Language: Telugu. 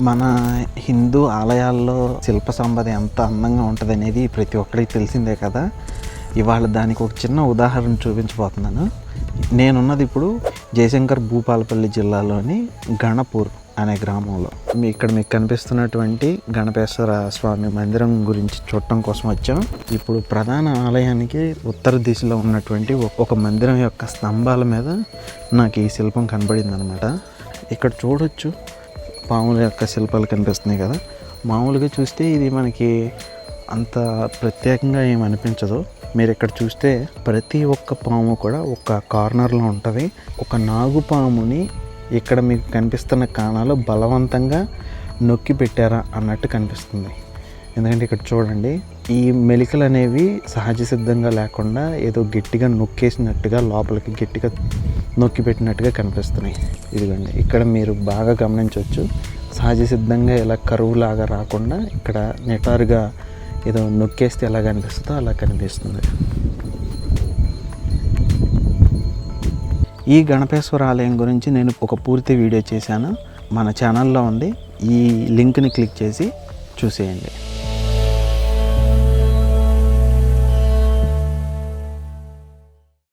మన హిందూ ఆలయాల్లో శిల్ప సంపద ఎంత అందంగా ఉంటుంది అనేది ప్రతి ఒక్కరికి తెలిసిందే కదా. ఇవాళ దానికి ఒక చిన్న ఉదాహరణ చూపించబోతున్నాను. నేనున్నది ఇప్పుడు జయశంకర్ భూపాలపల్లి జిల్లాలోని గణపూర్ అనే గ్రామంలో. మీ ఇక్కడ మీకు కనిపిస్తున్నటువంటి గణపేశ్వర స్వామి మందిరం గురించి చూడటం కోసం వచ్చాం. ఇప్పుడు ప్రధాన ఆలయానికి ఉత్తర దిశలో ఉన్నటువంటి ఒక- ఒక మందిరం యొక్క స్తంభాల మీద నాకు ఈ శిల్పం కనబడింది అనమాట ఇక్కడ చూడొచ్చు. పాముల యొక్క శిల్పాలు కనిపిస్తున్నాయి కదా. మామూలుగా చూస్తే ఇది మనకి అంత ప్రత్యేకంగా ఏమనిపించదు అనిపించదు. మీరు ఇక్కడ చూస్తే ప్రతి ఒక్క పాము కూడా ఒక కార్నర్లో ఉంటుంది. ఒక నాగు పాముని ఇక్కడ మీకు కనిపిస్తున్న కాణాలు బలవంతంగా నొక్కి పెట్టారా అన్నట్టు కనిపిస్తుంది. ఎందుకంటే ఇక్కడ చూడండి ఈ మెలికలు అనేవి సహజ సిద్ధంగా లేకుండా ఏదో గట్టిగా నొక్కేసినట్టుగా లోపలికి గట్టిగా నొక్కి పెట్టినట్టుగా కనిపిస్తున్నాయి. ఇదిగోండి ఇక్కడ మీరు బాగా గమనించవచ్చు. సహజ సిద్ధంగా ఇలా కరువులాగా రాకుండా ఇక్కడ నిటారుగా ఏదో నొక్కేస్తే ఎలా కనిపిస్తుందో అలా కనిపిస్తుంది. ఈ గణపేశ్వర ఆలయం గురించి నేను ఒక పూర్తి వీడియో చేశాను. మన ఛానల్లో ఉంది. ఈ లింక్ని క్లిక్ చేసి చూసేయండి.